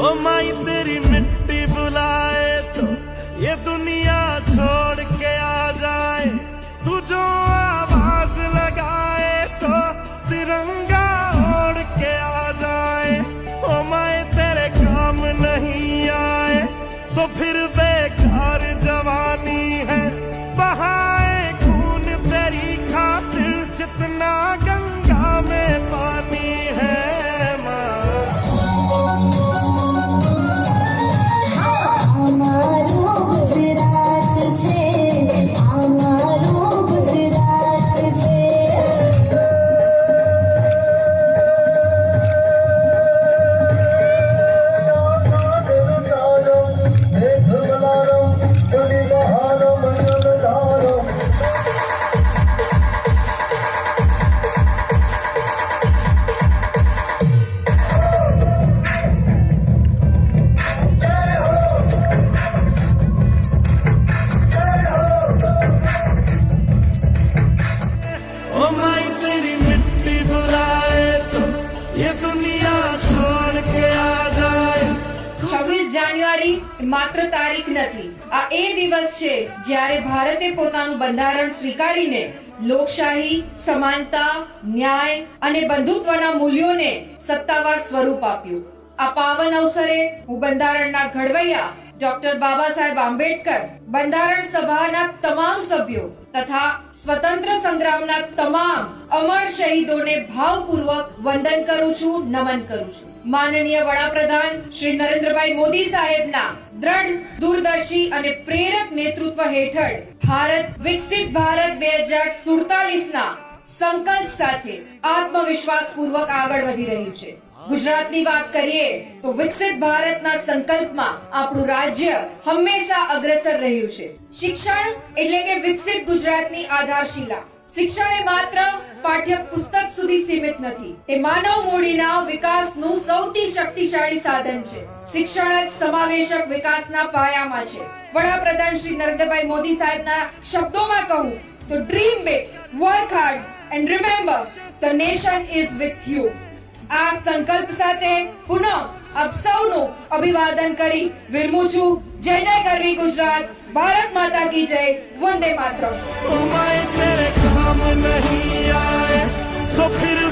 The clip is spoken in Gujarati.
ओ माई, तेरी मिट्टी बुलाए तो ये दुनिया छोड़ के आ जाए। तू जो आवाज़ लगाए तो तिरंगा ओढ़ के आ जाए। ओ माई, तेरे काम नहीं आए तो फिर बे જાન્યુઆરી માત્ર તારીખ નથી. આ એ દિવસ છે જ્યારે ભારતે પોતાનું બંધારણ સ્વીકારીને લોકશાહી, સમાનતા, ન્યાય અને બંધુત્વના મૂલ્યોને સત્તાવાર સ્વરૂપ આપ્યું. આ પાવન અવસરે હું બંધારણના ઘડવૈયા ડોક્ટર બાબા સાહેબ આંબેડકર, બંધારણ સભાના તમામ સભ્યો તથા સ્વતંત્ર સંગ્રામના તમામ અમર શહીદોને ભાવપૂર્વક વંદન કરું છું નમન કરું છું માનનીય વડાપ્રધાન શ્રી નરેન્દ્રભાઈ મોદી સાહેબના દ્રઢ દૂરદર્શી અને પ્રેરક નેતૃત્વ હેઠળ ભારત વિકસિત ભારત બે હજાર સંકલ્પ સાથે આત્મવિશ્વાસ પૂર્વક આગળ વધી રહ્યું છે. ગુજરાતની વાત કરીએ તો વિકસિત ભારતના સંકલ્પમાં આપણું રાજ્ય હંમેશા અગ્રેસર રહ્યું છે. શિક્ષણ એટલે કે વિકસિત ગુજરાતની આધારશિલા. શિક્ષણ એ માત્ર પાઠ્યપુસ્તક સુધી સીમિત નથી. તે માનવ મૂડીના વિકાસનું સૌથી શક્તિશાળી સાધન છે. શિક્ષણ જ સમાવેશક વિકાસના પાયામાં છે. વડાપ્રધાન શ્રી નરેન્દ્રભાઈ મોદી સાહેબના શબ્દોમાં કહું તો dream big work hard and remember the nation is with you આ સંકલ્પ સાથે પુનઃ આપ સૌનું અભિવાદન કરી વિરમું છું. જય જય કરવી ગુજરાત. ભારત માતા કી જય. વંદે માતરમ. काम नहीं आए तो फिर